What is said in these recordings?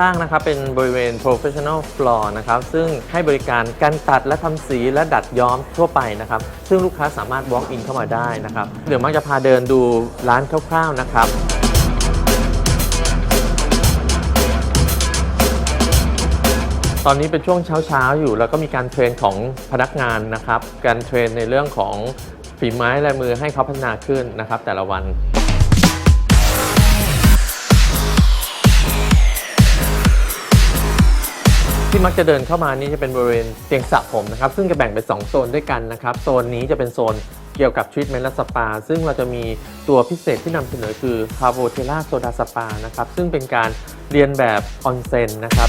ล่างนะครับเป็นบริเวณ professional floor นะครับซึ่งให้บริการการตัดและทำสีและดัดย้อมทั่วไปนะครับซึ่งลูกค้าสามารถ walk in เข้ามาได้นะครับเดี๋ยวมักจะพาเดินดูร้านคร่าวๆนะครับตอนนี้เป็นช่วงเช้าๆอยู่แล้วก็มีการเทรนของพนักงานนะครับ การเทรนในเรื่องของฝีไม้ลายมือให้เขาพัฒนาขึ้นนะครับแต่ละวัน ที่มักจะเดินเข้ามานี่จะเป็นบริเวณเตียงสระผมนะครับ ซึ่งจะแบ่งเป็น 2 โซนด้วยกันนะครับ โซนนี้จะเป็นโซนเกี่ยวกับทรีทเมนต์และสปา ซึ่งเราจะมีตัวพิเศษที่นำเสนอคือคาร์โบเทล่าโซดาสปานะครับ ซึ่งเป็นการเรียนแบบออนเซ็นนะครับ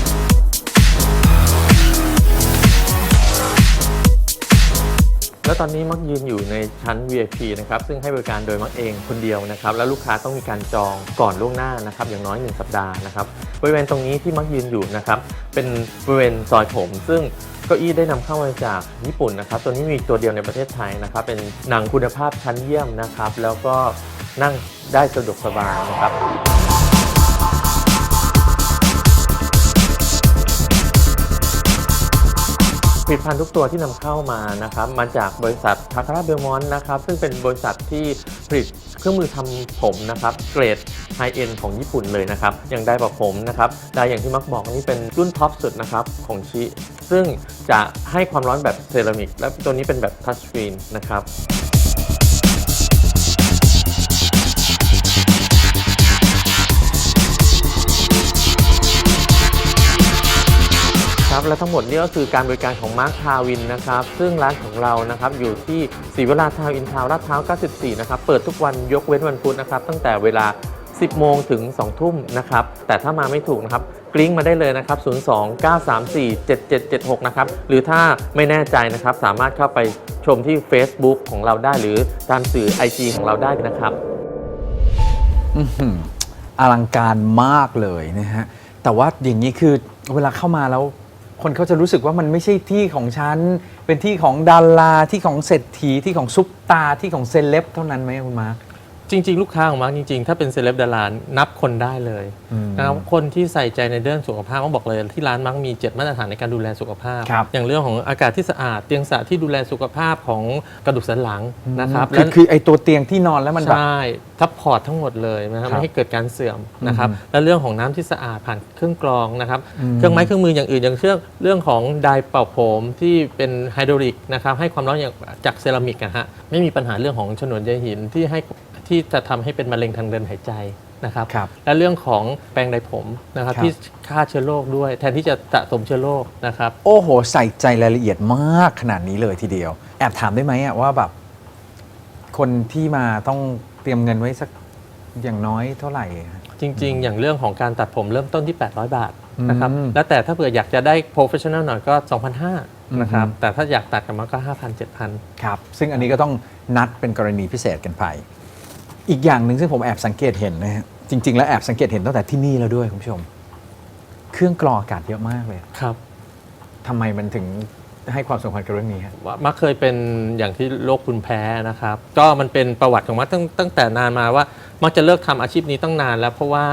แล้วตอนนี้มักยืนอยู่ในชั้น VIP นะครับซึ่งให้บริการโดยมักเองคนเดียวนะครับแล้วลูกค้าต้องมีการจองก่อนล่วงหน้านะครับอย่างน้อย 1 สัปดาห์นะครับบริเวณตรงนี้ที่มักยืนอยู่นะครับเป็นบริเวณซอยผม ซึ่งเก้าอี้ได้นำเข้ามาจากญี่ปุ่นนะครับตัวนี้มีตัวเดียวในประเทศไทยนะครับเป็นหนังคุณภาพชั้นเยี่ยมนะครับแล้วก็นั่งได้สะดวกสบายนะครับ ผลิตภัณฑ์ทุกตัวที่นำเข้ามานะครับมาจากบริษัททาคาราเบลมอนนะครับซึ่งเป็นบริษัทที่ผลิตเครื่องมือทำผมนะครับเกรดไฮเอ็นของญี่ปุ่นเลยนะครับอย่างได้บอกผมนะครับได้อย่างที่มักบอกนี่เป็นรุ่นท็อปสุดนะครับของชิซึ่งจะให้ความร้อนแบบเซรามิก และตัวนี้เป็นแบบทัชสกรีนนะครับ และทั้งหมดนี้ก็คือการบริการของมาร์คทาวินนะครับ ซึ่งร้านของเรานะครับอยู่ที่ศรีวราทาวอินทาวน์ลาดพร้าว94 นะครับ เปิดทุกวันยกเว้นวันพุธนะครับ ตั้งแต่เวลา 10 โมงถึง 2 ทุ่มนะครับ แต่ถ้ามาไม่ถูกนะครับกริ้งมาได้เลยนะครับ 02 934 7776 นะครับ หรือถ้าไม่แน่ใจนะครับ สามารถเข้าไปชมที่ Facebook ของเราได้หรือตามสื่อ IG ของเราได้นะครับ อื้อหืออลังการมากเลยนะฮะ แต่ว่าอย่างนี้คือเวลาเข้ามาแล้ว คนเขาจะรู้สึกว่ามันไม่ใช่ที่ของฉัน เป็นที่ของดาราที่ของเศรษฐีที่ของซุปตาที่ของเซเลบเท่านั้นไหมคุณมาร์ค จริง ๆ ลูกค้าของมาร์กจริง ๆ ถ้าเป็นเซเลบดารานับคนได้เลยอืมนะครับคนที่ใส่ใจในเรื่องสุขภาพต้องบอกเลย ที่ร้านมักมี7มาตรฐานในการดูแลสุขภาพครับอย่างเรื่องของอากาศที่สะอาดเตียงสระที่ดูแลสุขภาพของกระดูกสันหลังนะครับคือคือไอตัวเตียงที่นอนแล้วมันแบบใช่ทับพอร์ตทั้งหมดเลยนะครับครับไม่ให้เกิดการเสื่อมนะครับอืมและเรื่องของน้ำที่สะอาดผ่านเครื่องกรองนะครับอืมเครื่องไม้เครื่องมืออย่างอื่นอย่างเช่นเรื่องของไดร์เป่าผมที่เป็นไฮดรอลิกนะครับให้ความร้อนอย่างจากเซรามิกนะฮะไม่มีปัญหาเรื่องของฉนวนใยหินที่ให้ ที่จะทำให้เป็นมะเร็งทางเดินหายใจนะครับครับและเรื่องของแปรงไดร์ผมนะครับครับที่ฆ่าเชื้อโรคด้วย แทนที่จะสะสมเชื้อโรคนะครับโอ้โห ใส่ใจรายละเอียดมากขนาดนี้เลยทีเดียว แอบถามได้ไหมอะว่าแบบคนที่มาต้องเตรียมเงินไว้สักอย่างน้อยเท่าไหร่ฮะจริง ๆ อย่างเรื่องของการตัดผมเริ่มต้นที่ 800 บาทนะครับอืมแล้วแต่ถ้าเผื่ออยากจะได้ professional หน่อยก็ 2,500นะครับอืมแต่ถ้าอยากตัดกันมาก็ 5,000 7,000ครับซึ่งอันนี้ก็ต้องนัดเป็นกรณีพิเศษกันไป อีกอย่างหนึ่งซึ่งผมแอบสังเกตเห็นนะฮะจริง ๆ แล้วแอบสังเกตเห็นตั้งแต่ที่นี่แล้วด้วยคุณผู้ชม เครื่องกรองอากาศเยอะมากเลยครับ ทำไมมันถึงให้ความสำคัญกับเรื่องนี้ฮะว่ามักเคยเป็นอย่างที่โรคภูมิแพ้นะครับ ก็มันเป็นประวัติของมักตั้งตั้งแต่นานมาว่า มักจะเลิกทำอาชีพนี้ตั้งนานแล้วเพราะว่า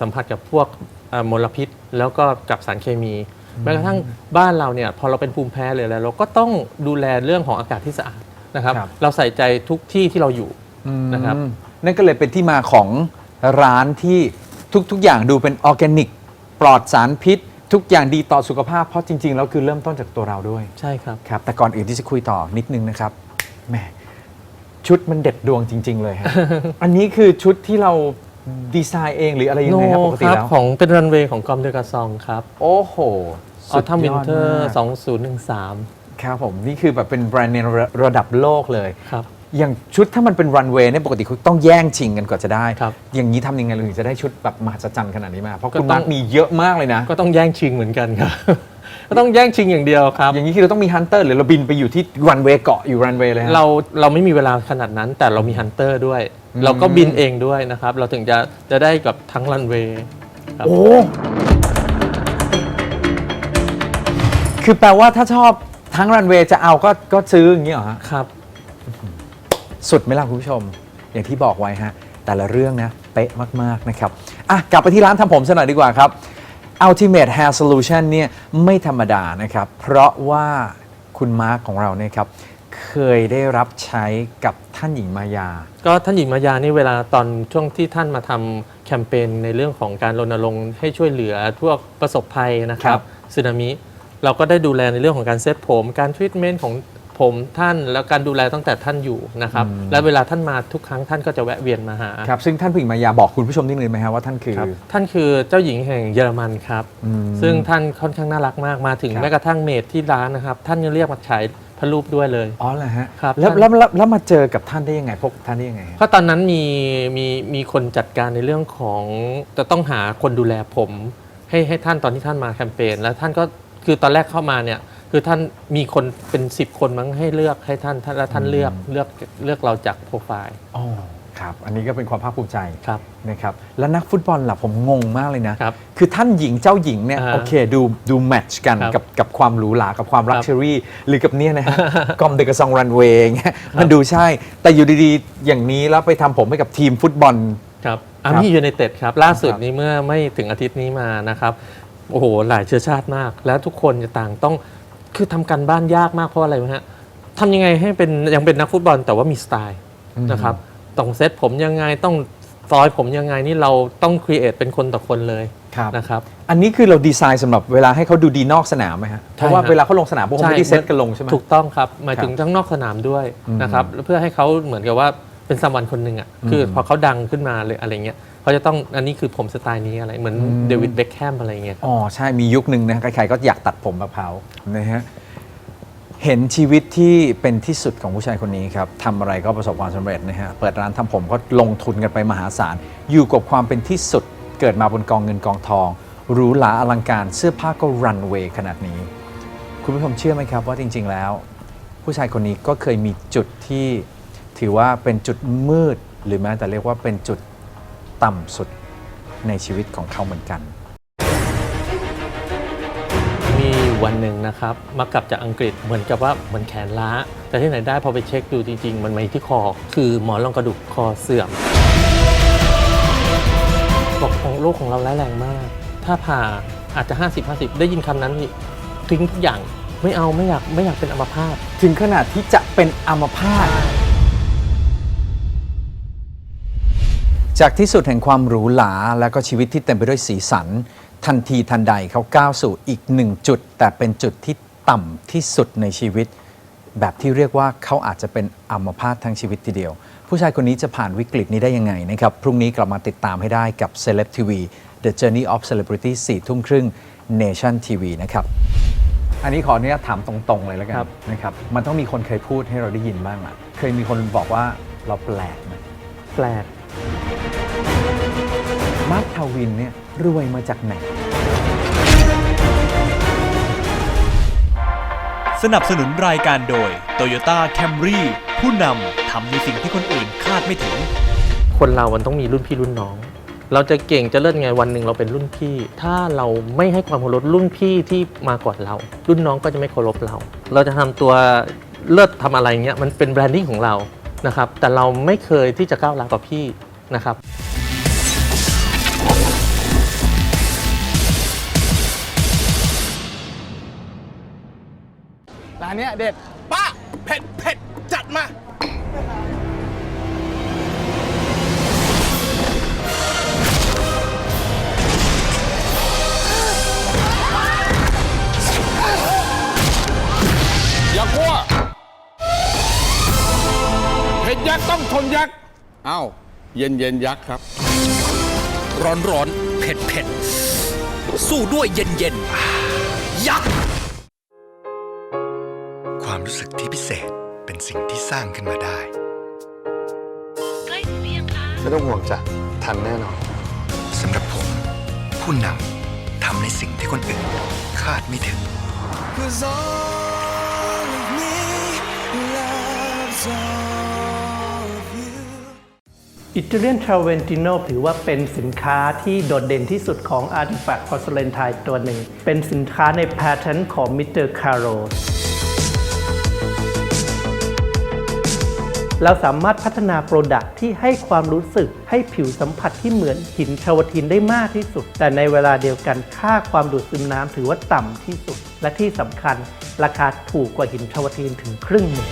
สัมผัสกับพวกเอ่อมลพิษ แล้วก็กับสารเคมีแม้กระทั่งบ้านเราเนี่ยพอเราเป็นภูมิแพ้เลยแล้ว เราก็ต้องดูแลเรื่องของอากาศที่สะอาดนะครับ ครับ เราใส่ใจทุกที่ที่เราอยู่ นะครับ อืม นั่นก็เลยเป็นที่มาของร้านที่ทุก ๆ อย่างดูเป็นออร์แกนิก ปลอดสารพิษ ทุกอย่างดีต่อสุขภาพเพราะจริง ๆ แล้วคือเริ่มต้นจากตัวเราด้วยใช่ครับ ครับ แต่ก่อนอื่นที่จะคุยต่อนิดนึงนะครับแหมชุดมันเด็ดดวงจริง ๆ เลยฮะ อันนี้คือชุดที่เราดีไซน์เองหรืออะไรยังไงครับปกติครับแล้ว ของเป็นรันเวย์ของกอมเดกาซองครับโอ้โหออทัมวินเทอร์มาก2013 ครับผม นี่คือแบบเป็นแบรนด์เนมระระดับโลกเลย ครับ อย่างชุดถ้ามันเป็นรันเวย์เนี่ยปกติคุณต้องแย่งชิงกันก่อนจะได้ ครับอย่างนี้ทำยังไงเราถึงจะได้ชุดแบบมหัศจรรย์ขนาดนี้มา เพราะก็คุณต้มาอง ร์คมีเยอะมากเลยนะ ก็ต้องแย่งชิงเหมือนกันครับ ก็ต้องแย่งชิงอย่างเดียวครับ อย่างนี้คือเราต้องมีฮันเตอร์หรือเราบินไปอยู่ที่รันเวย์เกาะอยู่รันเวย์เลยฮะ เราเราไม่มีเวลาขนาดนั้น แต่เรามีฮันเตอร์ด้วย อืม เราก็บินเองด้วยนะครับ เราถึงจะจะได้กับทั้งรันเวย์ครับ โอ้ คือแปลว่าถ้าชอบทั้งรันเวย์จะเอาก็ก็ซื้ออย่างนี้เหรอฮะ ครับ สุดไหมล่ะคุณผู้ชม อย่างที่บอกไว้ฮะ แต่ละเรื่องนะ เป๊ะมาก ๆ นะครับ อะ กลับไปที่ร้านทำผมซะหน่อยดีกว่าครับ Ultimate Hair Solution เนี่ยไม่ธรรมดานะครับ เพราะว่าคุณมาร์คของเราเนี่ยครับเคยได้รับใช้กับท่านหญิงมายา ก็ท่านหญิงมายานี่เวลาตอนช่วงที่ท่านมาทำแคมเปญในเรื่องของการรณรงค์ให้ช่วยเหลือพวกประสบภัยนะคครัรับบสึนามิเราก็ได้ดูแลในเรื่องของการเซตผม การทรีทเมนต์ของ ผมท่านแล้วการดูแลตั้งแต่ท่านอยู่นะครับและเวลาท่านมาทุกครั้งท่านก็จะแวะเวียนมาหา ครับซึ่งท่านผู้หญิงมายาบอกคุณผู้ชมนิดนึงไหมฮะว่าท่านคือ ครับท่านคือเจ้าหญิงแห่งเยอรมันครับ อืม ซึ่งท่านค่อนข้างน่ารักมากมาถึงครับ แม้กระทั่งเมดที่ร้านนะครับ ท่านยังเรียกมาฉายพระรูปด้วยเลย อ๋อเหรอฮะครับแล้วท่าน แล้วแล้วแล้วมาเจอกับท่านได้ยังไงพบกับท่านได้ยังไงฮะ เพราะตอนนั้นมีมีมีคนจัดการในเรื่องของจะต้องหาคนดูแลผม ให้ให้ท่านตอนที่ท่านมาแคมเปญแล้วท่านก็คือตอนแรกเข้ามาเนี่ย คือท่านมีคนเป็น 10 คนมั้งให้เลือกให้ท่านท่านแล้วท่านเลือกเลือกเลือกเราจากโปรไฟล์ อ๋อครับ อันนี้ก็เป็นความภาคภูมิใจครับ นะครับ แล้วนักฟุตบอลล่ะผมงงมากเลยนะครับคือท่านหญิงเจ้าหญิงเนี่ยอ่าโอเคดูดูแมทช์กันครับกับกับความหรูหรากับความครับลักชัวรี่หรือกับเนี่ยนะฮะ กอมเดกซองรันเวย์เงี้ยมันดูใช่ แต่อยู่ดีๆ อย่างนี้แล้วไปทำผมให้กับทีมฟุตบอล ครับอาร์มี่ยูไนเต็ดครับ ล่าสุดครับนี้เมื่อไม่ถึงอาทิตย์นี้มานะครับ โอ้โห หลายเชื้อชาติมาก แล้วทุกคนจะต่างต้อง คือทำการบ้านยากมากเพราะอะไรไหมฮะทำยังไงให้เป็นยังเป็นนักฟุตบอลแต่ว่ามีสไตล์นะครับต้องเซตผมยังไงต้องซอยผมยังไงนี่เราต้องครีเอทเป็นคนต่อคนเลยครับนะครับ อันนี้คือเราดีไซน์สำหรับเวลาให้เขาดูดีนอกสนามไหมฮะเพราะว่าใช่ครับ เวลาเขาลงสนามพวกเขาไม่ได้เซตกันลงใช่ไหม ถูกต้องครับหมายครับถึงทั้งนอกสนามด้วยอืมนะครับแล้วเพื่อให้เขาเหมือนกับว่า เป็นสมันคนหนึ่งอะอืมคือพอเขาดังขึ้นมาเลยอะไรเงี้ยเขาจะต้องอันนี้คือผมสไตล์นี้อะไรเหมือนอืมเดวิดเบคแฮมอะไรเงี้ยอ๋อใช่มียุคหนึ่งนะใครๆก็อยากตัดผมแบบเขานะฮะเห็นชีวิตที่เป็นที่สุดของผู้ชายคนนี้ครับทำอะไรก็ประสบความสำเร็จนะฮะเปิดร้านทำผมก็ลงทุนกันไปมหาศาล อยู่กับความเป็นที่สุดเกิดมาบนกองเงินกองทองหรูหราอลังการเสื้อผ้าก็รันเวย์ขนาดนี้ คุณผู้ชมเชื่อไหมครับว่าจริง ๆ แล้ว ผู้ชายคนนี้ก็เคยมีจุดที่ ถือว่าเป็นจุดมืดหรือแม้แต่เรียกว่าเป็นจุดต่ำสุดในชีวิตของเขาเหมือนกัน มีวันหนึ่งนะครับมากลับจากอังกฤษเหมือนกับว่าเหมือนแขนล้า แต่ที่ไหนได้พอไปเช็คดูจริง ๆ มันมาที่คอ คือหมอนรองกระดูกคอเสื่อมบอกของโรคของเราร้ายแรงมาก ถ้าผ่าอาจจะ 50 50 ได้ยินคำนั้นนี่ทิ้งทุกอย่างไม่เอาไม่อยากไม่อยากเป็นอัมพาตถึงขนาดที่จะเป็นอัมพาต จากที่สุดแห่งความหรูหราและก็ชีวิตที่เต็มไปด้วยสีสัน ทันทีทันใดเขาก้าวสู่อีกหนึ่งจุด แต่เป็นจุดที่ต่ำที่สุดในชีวิต แบบที่เรียกว่าเขาอาจจะเป็นอัมพาตทั้งชีวิตทีเดียว ผู้ชายคนนี้จะผ่านวิกฤตนี้ได้ยังไงนะครับ พรุ่งนี้กลับมาติดตามให้ได้กับ Celeb TV The Journey of Celebrity 4ทุ่มครึ่ง Nation TV นะครับ อันนี้ขออนุญาตถามตรงๆ เลยแล้วกันครับนะครับ มันต้องมีคนเคยพูดให้เราได้ยินบ้างล่ะเคยมีคนบอกว่าเราแปลกไหมแปลก มาร์คทาวินเนี่ยรวยมาจากไหน สนับสนุนรายการโดย Toyota Camry ผู้นำทำในสิ่งที่คนอื่นคาดไม่ถึง คนเรามันต้องมีรุ่นพี่รุ่นน้อง เราจะเก่งจะเลิศไงวันหนึ่งเราเป็นรุ่นพี่ ถ้าเราไม่ให้ความเคารพรุ่นพี่ที่มาก่อนเรา รุ่นน้องก็จะไม่เคารพเรา เราจะทำตัวเลิศทำอะไรเงี้ยมันเป็นแบรนดิ้งของเรานะครับแต่เราไม่เคยที่จะก้าวร้าวกับพี่นะครับ เนี้ยเด็ดป้าเผ็ดเผ็ดจัดมา อย่ากลัวเผ็ดยักษ์ต้องทนยักษ์เอ้าเย็นเย็นยักษ์ครับ ร้อนร้อนเผ็ดเผ็ด สู้ด้วยเย็นเย็นยักษ์ รู้สึกที่พิเศษเป็นสิ่งที่สร้างขึ้นมาได้ ใกล้ถึงหรือยังคะ ไม่ต้องห่วงจ้ะทันแน่นอน สำหรับผม ผู้นำทำในสิ่งที่คนอื่น คาดไม่ถึงอิตาเลียนทราเวนติโนถือว่าเป็นสินค้าที่โดดเด่นที่สุดของ Artifact Porcelain ไทยตัวหนึ่ง เป็นสินค้าในแพทเทิร์นของมิสเตอร์คาร์โร เราสามารถพัฒนาโปรดักที่ให้ความรู้สึกให้ผิวสัมผัสที่เหมือนหินชาวทินได้มากที่สุด แต่ในเวลาเดียวกันค่าความดูดซึมน้ำถือว่าต่ำที่สุด และที่สำคัญราคาถูกกว่าหินชาวทินถึงครึ่งหนึ่ง